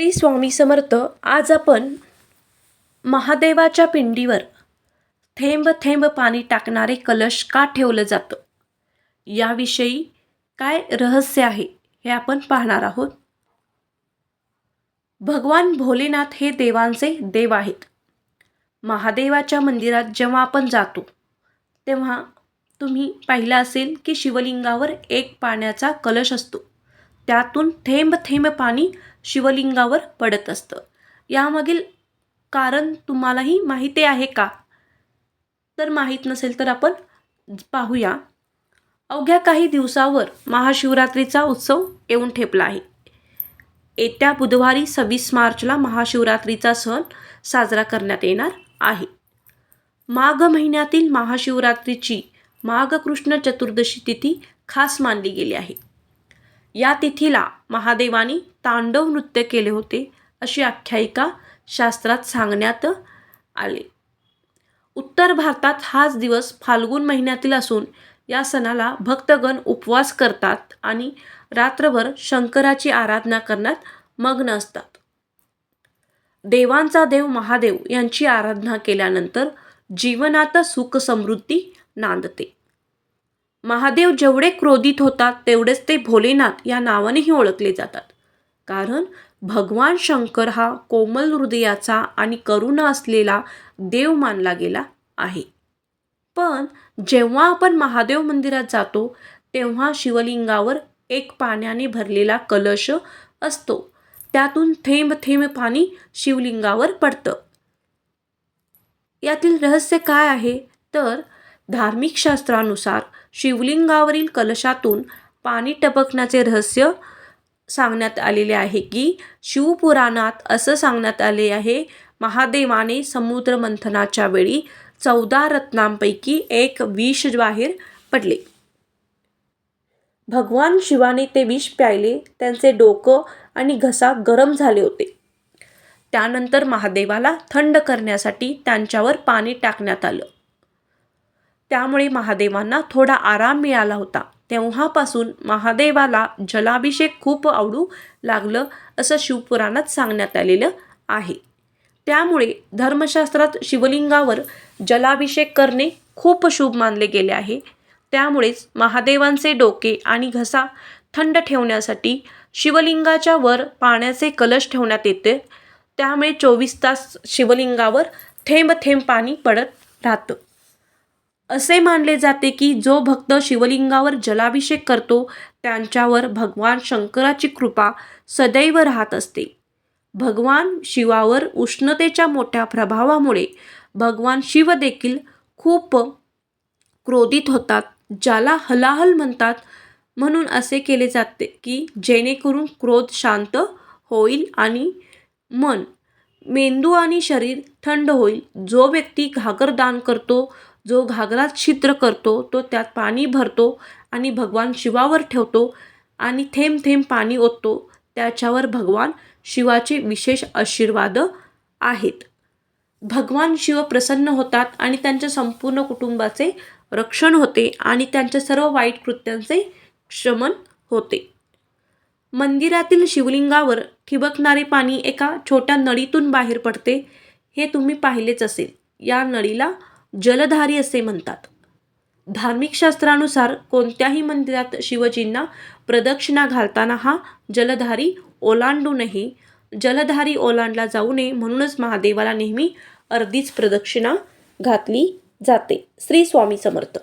श्री स्वामी समर्थ आज आपण महादेवाच्या पिंडीवर थेंब थेंब पाणी टाकणारे कलश का ठेवलं जातं? याविषयी काय रहस्य आहे हे आपण पाहणार आहोत. भगवान भोलेनाथ हे देवांचे देव आहेत. महादेवाच्या मंदिरात जेव्हा आपण जातो तेव्हा तुम्ही पाहिलं असेल की शिवलिंगावर एक पाण्याचा कलश असतो. त्यातून थेंब थेंब पाणी शिवलिंगावर पडत असतं. यामागील कारण तुम्हालाही माहिती आहे का? तर माहीत नसेल तर आपण पाहूया. अवघ्या काही दिवसावर महाशिवरात्रीचा उत्सव येऊन ठेपला आहे. येत्या बुधवारी सव्वीस मार्चला महाशिवरात्रीचा सण साजरा करण्यात येणार आहे. माघ महिन्यातील महाशिवरात्रीची माघ कृष्ण चतुर्दशी तिथी खास मानली गेली आहे. या तिथीला महादेवानी तांडव नृत्य केले होते अशी आख्यायिका शास्त्रात सांगण्यात आले. उत्तर भारतात हाच दिवस फाल्गुन महिन्यातील असून या सणाला भक्तगण उपवास करतात आणि रात्रभर शंकराची आराधना करण्यात मग्न असतात. देवांचा देव महादेव यांची आराधना केल्यानंतर जीवनात सुख समृद्धी नांदते. महादेव जेवढे क्रोधित होतात तेवढेच ते भोलेनाथ या नावानेही ओळखले जातात. कारण भगवान शंकर हा कोमल हृदयाचा आणि करुणा असलेला देव मानला गेला आहे. पण जेव्हा आपण महादेव मंदिरात जातो तेव्हा शिवलिंगावर एक पाण्याने भरलेला कलश असतो. त्यातून थेंब थेंब पाणी शिवलिंगावर पडतं. यातील रहस्य काय आहे? तर धार्मिक शास्त्रानुसार शिवलिंगावरील कलशातून पाणी टपकण्याचे रहस्य सांगण्यात आलेले आहे की शिवपुराणात असं सांगण्यात आले आहे महादेवाने समुद्र मंथनाच्या वेळी चौदा रत्नांपैकी एक विष बाहेर पडले. भगवान शिवाने ते विष प्यायले त्यांचे डोकं आणि घसा गरम झाले होते. त्यानंतर महादेवाला थंड करण्यासाठी त्यांच्यावर पाणी टाकण्यात आलं. त्यामुळे महादेवांना थोडा आराम मिळाला होता. तेव्हापासून महादेवाला जलाभिषेक खूप आवडू लागलं असं शिवपुराणात सांगण्यात आलेलं आहे. त्यामुळे धर्मशास्त्रात शिवलिंगावर जलाभिषेक करणे खूप शुभ मानले गेले आहे. त्यामुळेच महादेवांचे डोके आणि घसा थंड ठेवण्यासाठी शिवलिंगाच्या वर पाण्याचे कलश ठेवण्यात येते. त्यामुळे चोवीस तास शिवलिंगावर थेंब थेंब पाणी पडत राहतं. असे मानले जाते की जो भक्त शिवलिंगावर जलाभिषेक करतो त्यांच्यावर भगवान शंकराची कृपा सदैव राहत असते. भगवान शिवावर उष्णतेच्या मोठ्या प्रभावामुळे भगवान शिव देखील खूप क्रोधित होतात ज्याला हलाहल म्हणतात. म्हणून असे केले जाते की जेणेकरून क्रोध शांत होईल आणि मन मेंदू आणि शरीर थंड होईल. जो व्यक्ती घागर दान करतो जो घागरात छिद्र करतो तो त्यात पाणी भरतो आणि भगवान शिवावर ठेवतो आणि थेंब थेंब पाणी ओततो. त्याच्यावर भगवान शिवाचे विशेष आशीर्वाद आहेत. भगवान शिव प्रसन्न होतात आणि त्यांच्या संपूर्ण कुटुंबाचे रक्षण होते आणि त्यांच्या सर्व वाईट कृत्यांचे शमन होते. मंदिरातील शिवलिंगावर ठिबकणारे पाणी एका छोट्या नळीतून बाहेर पडते. हे तुम्ही पाहिलेच असेल. या नळीला जलधारी असे म्हणतात. धार्मिक शास्त्रानुसार कोणत्याही मंदिरात शिवजींना प्रदक्षिणा घालताना हा जलधारी ओलांडू नये जलधारी ओलांडला जाऊ नये म्हणूनच महादेवाला नेहमी अर्धीच प्रदक्षिणा घातली जाते. श्री स्वामी समर्थ.